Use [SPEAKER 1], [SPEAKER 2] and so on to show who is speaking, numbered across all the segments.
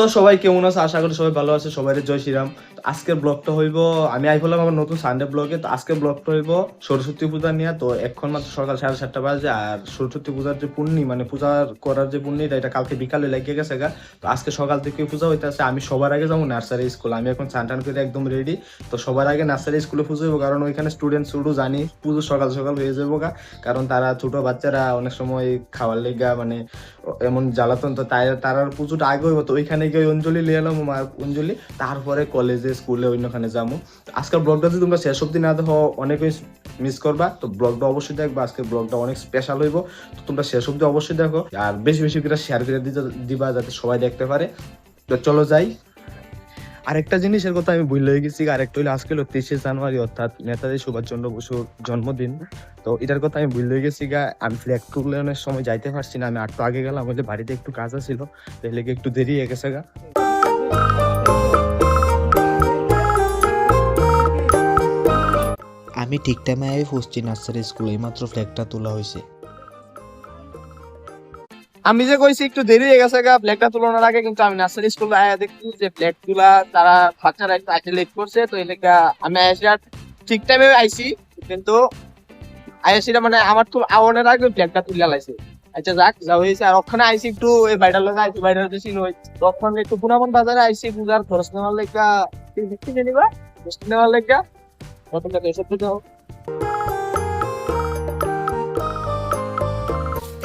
[SPEAKER 1] তো সবাই কেমন আছে? আশা করি সবাই ভালো আছে। সবাই জয় শ্রীরাম। আজকের ব্লগটা হইব, আমি আই বললাম আমার নতুন সানডে ব্লগে তো আজকের ব্লগটা হইব সরস্বতী পূজা নিয়ে। তো এখন মাত্র সকাল সাড়ে সাতটা বাজে, আর সরস্বতী পূজার যে পূর্ণি মানে পূজা করার যে পূর্ণিটা এটা কালকে বিকালে লেগে গেছে গা। তো আজকে সকাল থেকে পূজা হইতেছে, আমি সবার আগে যাব নার্সারি স্কুল আমি এখন চান টান করে একদম রেডি তো সবার আগে নার্সারি স্কুলে পুজো হইব, কারণ ওইখানে স্টুডেন্ট শুরু জানি, পুজো সকাল সকাল হয়ে যাব গা। কারণ তারা ছোট বাচ্চারা অনেক সময় খাওয়ার লেগা মানে এমন জ্বালাতন, তো তাই তারা পুজোটা আগে হইব। তো ওইখানে গিয়ে অঞ্জলি লিয়ে এলাম, মা অঞ্জলি। তারপরে কলেজে স্কুলে অন্যখানে যাব আজকের ব্লগটা যদি তোমরা শেষ অব্দি না দেখো অনেকেই মিস করবা। তো ব্লগটা অবশ্যই দেখবা। আজকের ব্লগটা অনেক স্পেশাল হইব। তো তোমরা শেষ অব্দি অবশ্যই দেখো। আর বেশি বেশি করে শেয়ার করে দিবা যাতে সবাই দেখতে পারে। তো চলো যাই। আরেকটা জিনিসের কথা আমি ভুল হয়ে গেছি। আরেকটা হলো আজকে হলো তেইশে জানুয়ারি, অর্থাৎ নেতাজি সুভাষচন্দ্র বসুর জন্মদিন। তো এটার কথা আমি ভুল হয়ে গেছি গা। আমি ফ্ল্যাগ তুলনের সময় যাইতে পারছি না। আমি একটু আগে গেলাম। বলে বাড়িতে একটু কাজ ছিল তাহলে একটু দেরি হয়ে গেছে গা।
[SPEAKER 2] আমি ঠিক টাইমে আই পৌঁছছি নার্সারি স্কুলে এইমাত্র ফ্ল্যাগটা তোলা হয়েছে
[SPEAKER 3] আমি যে কইছি, একটু দেরি হয়ে গেছে গা ফ্ল্যাগটা তুলনার আগে কিন্তু আমি নার্সারি স্কুলে আয়া দেখছি যে ফ্ল্যাগ তুলা তারা বাচ্চারা একটু আইতে লেট করছে, তো এলাকা আমি আইসি ঠিক টাইমে আইছি, কিন্তু আইসিটা মানে আমার তো আওয়ানের আগে ফ্ল্যাগটা তুলে লাইছে। আচ্ছা যাক, যা হয়েছে আর ওখানে আইসি একটু, এই বাইরের লোক আইসি হচ্ছে চিন হই তখন একটু পুনামন বাজারে আইসি পূজার খরচ নেওয়ার লেগা। নেওয়ার লেগা। প্রথম টাকা এসব দিতে হবে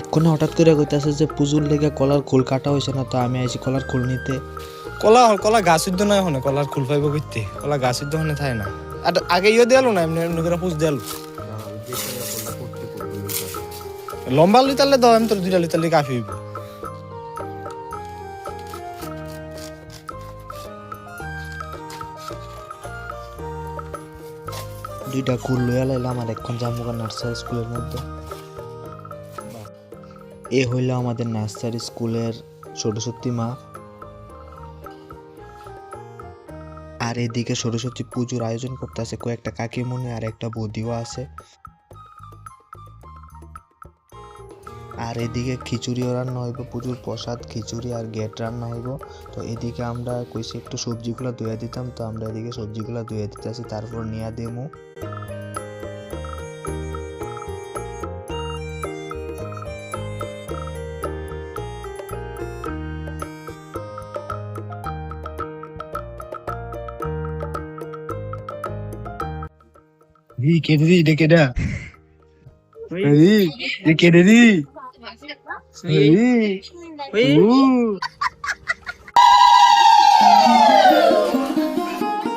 [SPEAKER 2] এক্ষণে হঠাৎ করে কইতাছে যে পুজোর লেগে কলার খোল কাটা হয়েছে না তো আমি আইছি কলার খোল নিতে।
[SPEAKER 4] কলা কলা গাছ উদ্য নয় হনে কলার খুল পাইব করতে কলা গাছ উদ্য হনে থাকে না। আর আগে ইয়ে দেয়ালো না এমনি এমনি করে পুষ দেয়ালো? লম্বা লিতালে দাও আমি তোর দুইটা লিতালে কাফি হইব।
[SPEAKER 2] দুইটা কুল লইয়া লাইলাম আর এখন যাব নার্সারি স্কুলের মধ্যে। এ হইল আমাদের নার্সারি স্কুলের সরস্বতী মা। আর এদিকে সরস্বতী পুজোর আয়োজন করতে আছে কয়েকটা কাকিমুনি আর একটা বৌদিও আছে। আর এদিকে খিচুড়িও রান্না হইব প্রচুর প্রসাদ খিচুড়ি আর গেট রান্না হইব। তো এদিকে আমরা কইছি একটু সবজিগুলো ধুয়ে দিতাম তো আমরা এদিকে সবজিগুলো ধুয়ে দিতেছি তারপর নিয়ে দেবো
[SPEAKER 4] ই ডে কেটে দি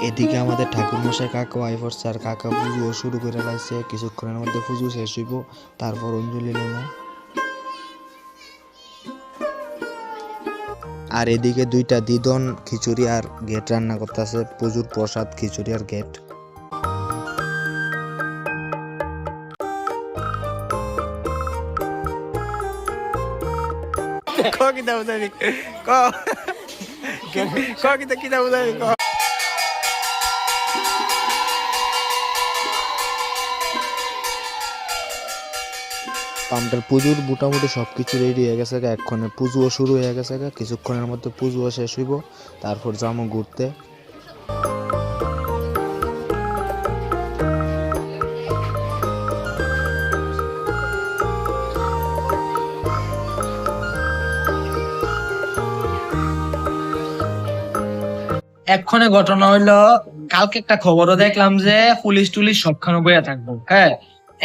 [SPEAKER 2] এদিকে আমাদের ঠাকুর মশাই কাকা ওয়াইফর স্যার কাকা পুজো শুরু করে লাইছে। কিছুক্ষণের মধ্যে পুজো শেষ হইব। তারপর অঞ্জলি নেব। আর এদিকে দুইটা দিদন খিচুড়ি আর গেট রান্না করতেছে। পুজোর প্রসাদ খিচুড়ি আর গেট।
[SPEAKER 4] ক
[SPEAKER 2] পুজোর মোটামুটি সব কিছু রেডি হয়ে গেছে এক্ষণে পুজোও শুরু হয়ে গেছে কিছুক্ষণের মধ্যে পুজোও শেষ হইব। তারপর যাব ঘুরতে।
[SPEAKER 3] এক্ষণে ঘটনা হইল, কালকে একটা খবরও দেখলাম যে পুলিশ টুলিশ সবখানে বইয়া থাকব। হ্যাঁ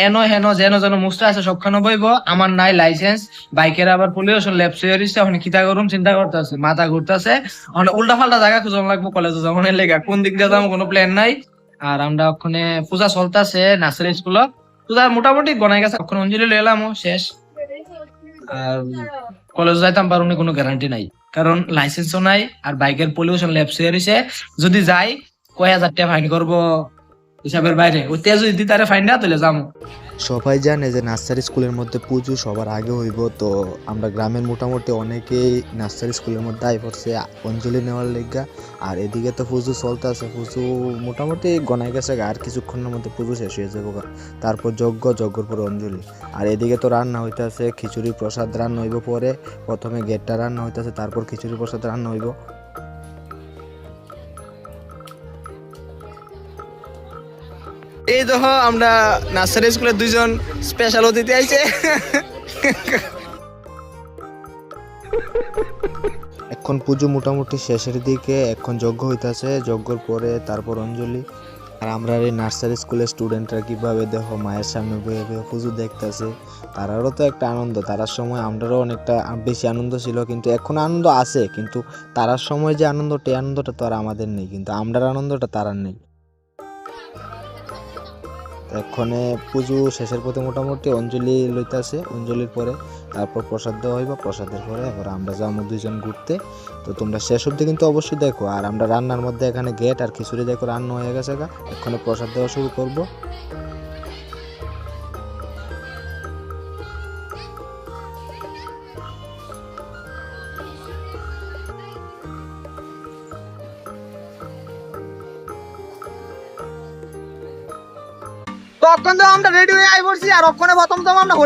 [SPEAKER 3] এন হেন যেন যেন মুস্তা আছে সবখানে বইব। আমার নাই লাইসেন্স বাইকের আবার পুলিশ লেপস হয়ে ওখানে কিতা করুম চিন্তা করতেছে, মাথা ঘুরতেছে। ওখানে উল্টা ফাল্টা জায়গা খুঁজন লাগবো কলেজে যখন লেগা, কোন দিক দিয়ে যাব কোনো প্ল্যান নাই। আর আমরা ওখানে পূজা চলতেছে নার্সারি স্কুলত। পূজা মোটামুটি গনাই গেছে ওখানে অঞ্জলি লইলাম, শেষ। আর কলেজ যাইতাম পারুনি কোনো গ্যারান্টি নাই। কারণ লাইসেন্সও নাই আর বাইকের পলিউশন ল্যাব হয়েছে যদি যাই, কয় হাজার টাকা ফাইন করব হিসাবের বাইরে। ওতে যদি দিই তারে ফাইন না তাহলে যাব
[SPEAKER 2] সবাই জানে যে নার্সারি স্কুলের মধ্যে পুজো সবার আগে হইব, তো আমরা গ্রামের মোটামুটি অনেকেই নার্সারি স্কুলের মধ্যে আই পড়ছে, অঞ্জলি নেওয়ার লেগা। আর এদিকে তো পুজো চলতে আছে, পুজো মোটামুটি গনাই গেছে আর কিছুক্ষণের মধ্যে পুজো শেষ হয়ে যাব তারপর যজ্ঞ, যজ্ঞর পর অঞ্জলি। আর এদিকে তো রান্না হইতাছে, খিচুড়ি প্রসাদ রান্না হইব পরে, প্রথমে গেটটা রান্না হইতাছে, তারপর খিচুড়ি প্রসাদ রান্না হইব।
[SPEAKER 4] দেখো, আমরা নার্সারি স্কুলের দুইজন স্পেশাল অতিথি আইছে।
[SPEAKER 2] এখন পুজো মোটামুটি শেষের দিকে, এখন যজ্ঞ হইতাছে, যজ্ঞর পরে তারপর অঞ্জলি। আর আমরা এই নার্সারি স্কুলের স্টুডেন্টরা কীভাবে দেখো, মায়ের সামনে বয়ে বয়ে পুজো দেখতেছে, তারারও তো একটা আনন্দ। তারার সময় আমরারও অনেকটা বেশি আনন্দ ছিল, কিন্তু এখন আনন্দ আছে, কিন্তু তারার সময় যে আনন্দটা, এই আনন্দটা তো আর আমাদের নেই, কিন্তু আমরার আনন্দটা তারার নেই। এক্ষণে পুজো শেষের পথে মোটামুটি অঞ্জলি লইতে লইতাছে অঞ্জলির পরে তারপর প্রসাদ দেওয়া হইবা, প্রসাদের পরে এবার আমরা যাব দুইজন ঘুরতে। তো তোমরা শেষ অব্দি কিন্তু অবশ্যই দেখো, আর আমরা রান্নার মধ্যে এখানে গেট আর খিচুড়ি দেখো রান্না হয়ে গেছে এখানে প্রসাদ দেওয়া শুরু করব।
[SPEAKER 3] তখন তো আমরা রেডি হয়ে আই পড়ছি, আর ওখানে প্রথম তো আমরা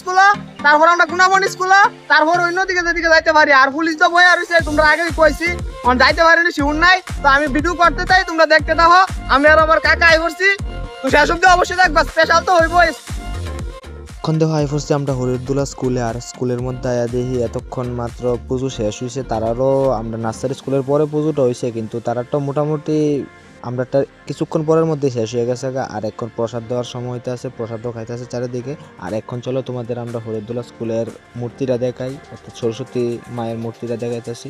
[SPEAKER 3] স্কুল তারপর আমরা গুণাবন তারপর অন্যদিকে যেদিকে যাইতে পারি। আর পুলিশ তো তোমরা আগে কইছি যাইতে পারিনি শিউর নাই। তো আমি ভিডিও করতে চাই, তোমরা দেখতে দাও আমি আর আমার কাকা আই পড়ছি। তো অবশ্যই দেখবা স্পেশাল তো
[SPEAKER 2] দেখো আই আমরা স্কুলে আর স্কুলের মধ্যে আয়া দেখি এতক্ষণ মাত্র পুজো শেষ হয়েছে তারারও আমরা নার্সারি স্কুলের পরে পুজোটা হয়েছে কিন্তু তারাটা মোটামুটি আমরা তার কিছুক্ষণ পরের মধ্যে শেষ হয়ে গেছে গা। আর এখন প্রসাদ দেওয়ার সময় হইতে আছে, প্রসাদও খাইতে আছে চারিদিকে। আর এখন চলো তোমাদের আমরা হরিদুল্লা স্কুলের মূর্তিটা দেখাই, অর্থাৎ সরস্বতী মায়ের মূর্তিটা দেখাইতেছি।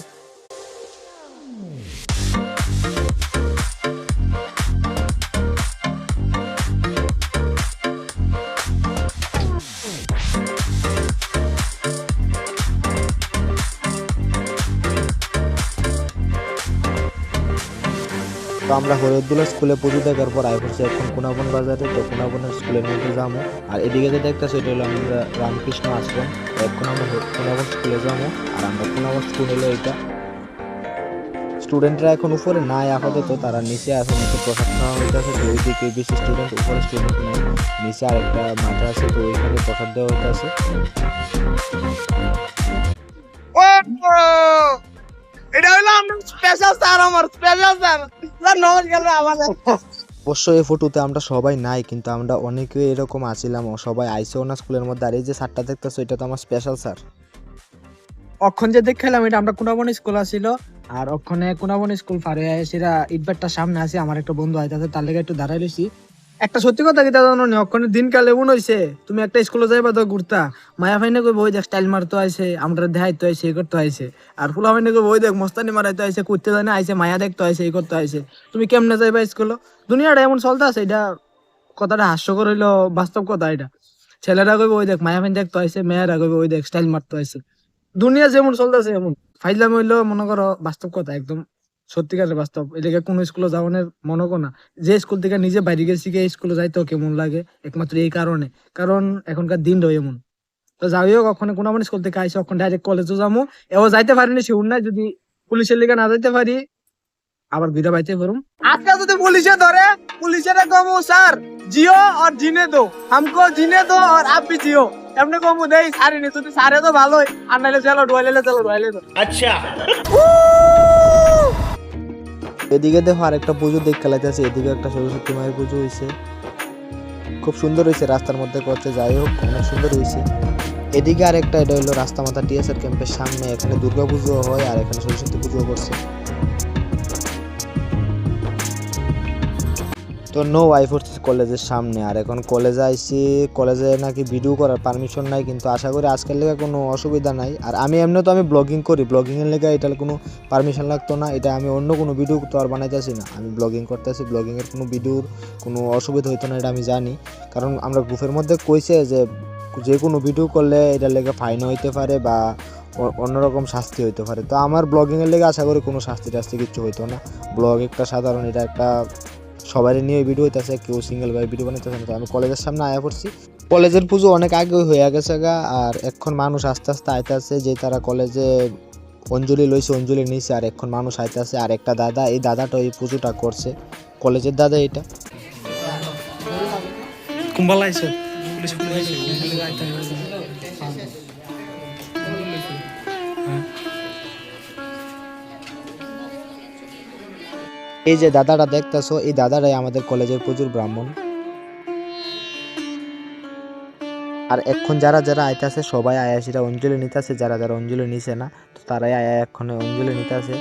[SPEAKER 2] আমরা হরিদুল্লাহ স্কুলে পুজো দেখার পর আয় করছি এখন কোনাবন বাজারে। তো কোনাবনের স্কুলের মধ্যে যাব। আর এদিকে যে দেখতেছি, এটা হলো আমরা রামকৃষ্ণ আশ্রম। এখন আমরা কোনাবন স্কুলে যাব। আর আমরা কোনাবন স্কুল হলো এটা। স্টুডেন্টরা এখন উপরে নাই, আপাতত। তারা নিচে আছে, নিচে প্রসাদ খাওয়া হইতেছে। তো ওইদিকে বেশি স্টুডেন্ট উপরে স্টুডেন্ট নেই। নিচে আরেকটা মাঠে আছে, তো ওইখানে প্রসাদ দেওয়া হইতেছে।
[SPEAKER 3] এটা হইল আমরা স্পেশাল স্যার আমার স্পেশাল স্যার স্যার নমস্কার আমাদের
[SPEAKER 2] অবশ্য এই ফটোতে আমরা সবাই নাই কিন্তু আমরা অনেকে এরকম আছিলাম সবাই আইসেও না স্কুলের মধ্যে। আর এই যে স্যারটা দেখতেছো এটা তো আমার স্পেশাল স্যার
[SPEAKER 3] অক্ষণ যে দেখালাম এটা আমরা কুনাবন স্কুল আসিল আর অক্ষণে কুনাবন স্কুল পারে সেটা ইটবারটা সামনে আছে আমার একটা বন্ধু আইতাছে তার লেগে একটু দাঁড়াই রয়েছি একটা সত্যি কথা কি জানো নি অক্ষণে দিনকাল এমন হইছে, তুমি একটা স্কুলে যাইবা তো ঘুরতা মায়া ফাইনে কই বই দেখ স্টাইল মারতে আইছে আমরা দেখাইতে আইছে, এই আইছে। আর ফুলা ফাইনে কই বই দেখ, মস্তানি মারাইতে আইছে, করতে জানে আইছে, মায়া দেখতে আইছে, এই করতে আইছে। তুমি কেমনে যাইবা স্কুলে দুনিয়াটা এমন চলতে আছে, এটা কথাটা হাস্যকর হইল, বাস্তব কথা এটা। ছেলেরা কইবে, ওই দেখ, মায়া ফাইন দেখতে আইছে, মেয়েরা কইবে, ওই দেখ স্টাইল মারতে আইছে। দুনিয়া যেমন চলতেছে এমন। ফাইলাম হইল, মনে করো, বাস্তব কথা, একদম। সত্যিকারের বাস্তব। এদিকে কোন স্কুলে যাওয়ানের মনে করো না। যে স্কুল থেকে নিজে বাইরে গেছি গিয়ে স্কুলে যাইতেও কেমন লাগে? একমাত্র এই কারণে। কারণ এখনকার দিন রয়ে এমন। তো যাইও কখনো কোনো মানে আমার স্কুল থেকে আইসি কখন ডাইরেক্ট কলেজও যাব এও যাইতে পারিনি শিউর নাই। যদি পুলিশের লিগে না যাইতে পারি আবার বিদা বাইতে পারুম। আজকে যদি পুলিশে ধরে পুলিশের কমু স্যার জিও আর জিনে দো। আমকো জিনে দো আর আপনি জিও। এমনি কমু দেই সারিনি যদি সারে তো ভালোই। আর নাইলে চলো ডুয়াইলে চলো ডুয়াইলে আচ্ছা।
[SPEAKER 2] এদিকে দেখো আরেকটা পুজো দেখ খেলাইতেছে এদিকে একটা সরস্বতী মায়ের পুজো হয়েছে খুব সুন্দর হয়েছে রাস্তার মধ্যে করছে, যাই হোক, অনেক সুন্দর হয়েছে এদিকে আরেকটা, এটা হলো রাস্তা মাথা টিএসআর ক্যাম্পের সামনে, এখানে দুর্গা পুজো হয় আর এখানে সরস্বতী পুজো করছে। তো নো আই ফোর্স কলেজের সামনে। আর এখন কলেজে আইসি, কলেজে নাকি ভিডিও করার পারমিশন নাই, কিন্তু আশা করি আজকের লেগে কোনো অসুবিধা নাই। আর আমি এমনি তো আমি ব্লগিং করি ব্লগিংয়ের লেগে এটার কোনো পারমিশন লাগতো না, এটা আমি অন্য কোনো ভিডিও তো আর বানাইতেছি না। আমি ব্লগিং করতেছি ব্লগিংয়ের কোনো ভিডিওর কোনো অসুবিধা হইতো না, এটা আমি জানি। কারণ আমরা গ্রুপের মধ্যে কইছে যে যে কোনো ভিডিও করলে এটার লেগে ফাইন হইতে পারে বা অন্যরকম শাস্তি হইতে পারে। তো আমার ব্লগিংয়ের লেগে আশা করি কোনো শাস্তি টাস্তি কিছু হইতো না। ব্লগ একটা সাধারণ, এটা একটা সবাই নিয়ে ওই ভিডিও হইতেছে, কেউ সিঙ্গেল ভাই ভিডিও বানাইতেছে না তো আমি কলেজের সামনে আয়া পড়ছি। কলেজের পুজো অনেক আগে হয়ে গেছে গা, আর এখন মানুষ আস্তে আস্তে আইতাছে যে তারা কলেজে অঞ্জলি লইছে, অঞ্জলি নিছে, আর এখন মানুষ আইতাছে আর একটা দাদা, এই দাদাটা ওই পুজোটা করছে। কলেজের দাদা এটা।
[SPEAKER 4] কুম্বাল
[SPEAKER 2] এই যে দাদাটা দেখতেছ, এই দাদারাই আমাদের কলেজের প্রচুর ব্রাহ্মণ। আর এখন যারা যারা আইতাছে, সবাই আয়াসিরা অঞ্জলি নিতেছে, যারা যারা অঞ্জলি নিছে না, তো তারাই আয়া এক্ষণে অঞ্জলি নিতেছে।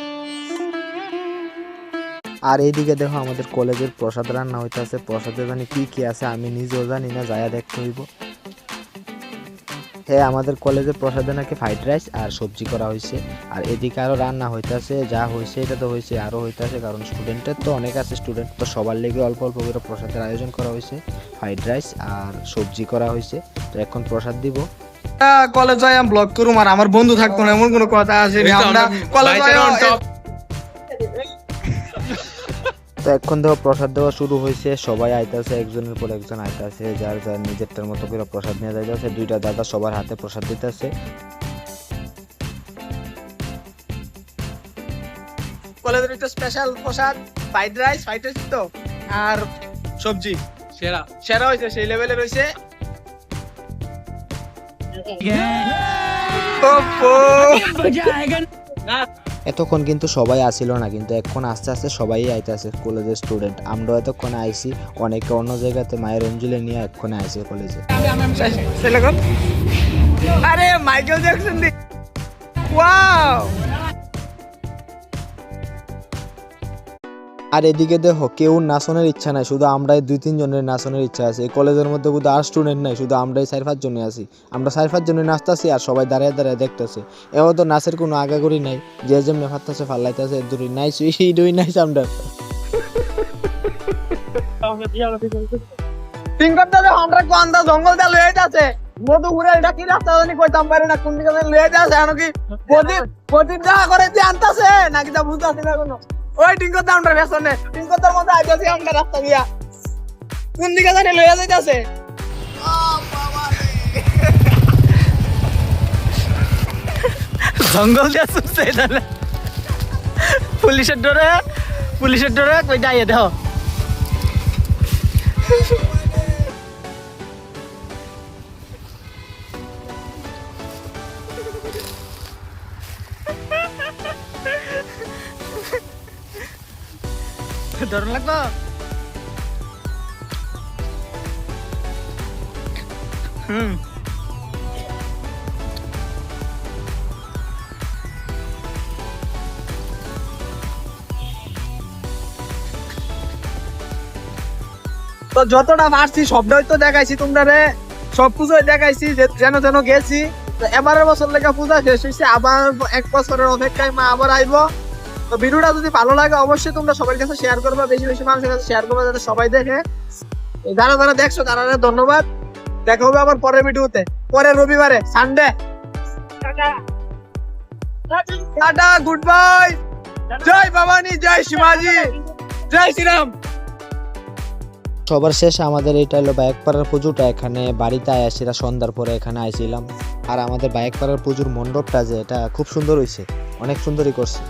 [SPEAKER 2] আর এইদিকে দেখো আমাদের কলেজের প্রসাদ রান্না হইতেছে। প্রসাদে জানি কি কি আছে, আমি নিজেও জানি না যায়া দেখতে হইব। হ্যাঁ আমাদের কলেজের প্রসাদে নাকি ফ্রাইড রাইস আর সবজি করা হয়েছে। আর এদিকে আরও রান্না হইতাছে যা হয়েছে এটা তো হয়েছে আরও হইতাছে কারণ স্টুডেন্টের তো অনেক আছে স্টুডেন্ট তো সবার লেগে অল্প অল্প করে প্রসাদের আয়োজন করা হয়েছে ফ্রাইড রাইস আর সবজি করা হয়েছে। তো এখন প্রসাদ দিব।
[SPEAKER 3] কলেজ আমি ব্লগ করুম আর আমার বন্ধু থাকতো না এমন কোনো কথা আছে আমরা কলেজ
[SPEAKER 2] তো এখন দেখো প্রসাদ দেওয়া শুরু হয়েছে। সবাই আইতাছে একজনের পর একজন আইতাছে যার যার নিজেরটার মতো করে প্রসাদ নিয়ে যাইতেছে। দুইটা দাদা সবার হাতে প্রসাদ দিতেছে।
[SPEAKER 3] কলেজের একটা স্পেশাল প্রসাদ ফ্রাইড রাইস ফ্রাইড রাইস তো? আর সবজি? সেরা। সেরা হয়েছে সেই লেভেলে রয়েছে।
[SPEAKER 2] এতক্ষণ কিন্তু সবাই আসিল না, কিন্তু এখন আস্তে আস্তে সবাই আইতেছে কলেজের স্টুডেন্ট আমরাও এতক্ষণে আইসি অনেকে অন্য জায়গাতে মায়ের অঞ্জলি নিয়ে এক্ষণে আইসি কলেজে
[SPEAKER 3] আরে, মাইকেল জ্যাকসন ওয়াও
[SPEAKER 2] আর এদিকে দেখো, কেউ নাচনের ইচ্ছা নাই, শুধু আমরাই দুই তিন জনের নাচনের ইচ্ছা আছে। এই কলেজের মধ্যে শুধু আর স্টুডেন্ট নাই, শুধু আমরাই চার পাঁচ জনে আছি। আমরা চার পাঁচ জনে নাচতেছি আর সবাই দাঁড়িয়ে দাঁড়িয়ে দেখতেছে। এবার তো নাচের কোনো আগাগড়ি নাই, যে যেমনি ফাত্তাছে ফাল্লাইতেছে দূরে নাই সেই দুই নাই আমরা
[SPEAKER 3] আমরা কি রাস্তা নাকি তা বুঝতাছি না কোনো ওই টিঙ্কর দা আমরা পেছনে টিঙ্কর দার মধ্যে আইতাছি আমরা রাস্তা দিয়া। কোন দিকে জানি লইয়া যাইতাছে? জঙ্গল দিয়া সুসে তাহলে পুলিশের ডরে পুলিশের ডরে, কই যাইয়ে দেখো। ডর লাগতো হুম। তো যতটা পারছি সবটাই তো দেখাইছি তোমরা রে। সব পুজোয় দেখাইছি যেন যেন গেছি। এবারের বছর লেগে পূজা শেষ হয়েছে আবার এক বছরের অপেক্ষায় মা আবার আইবো। তো ভিডিওটা যদি ভালো লাগে অবশ্যই তোমরা সবার কাছে শেয়ার করবে বেশি বেশি মানুষের কাছে শেয়ার করবে যাতে সবাই দেখে। যারা যারা দেখছ তারা ধন্যবাদ। দেখা হবে আবার পরের ভিডিওতে। পরের রবিবারে সানডে টাটা। গুড বাই জয় ভবানী জয় শিবাজি। জয় শ্রীরাম।
[SPEAKER 2] সবার শেষে আমাদের এটা হলো বাইকপাড়ার পুজোটা। এখানে বাড়িতে আয়াসিরা সন্ধ্যার পরে এখানে আইছিলাম। আর আমাদের বাইকপাড়ার পুজোর মণ্ডপটা যে এটা খুব সুন্দর হয়েছে অনেক সুন্দরই করছে।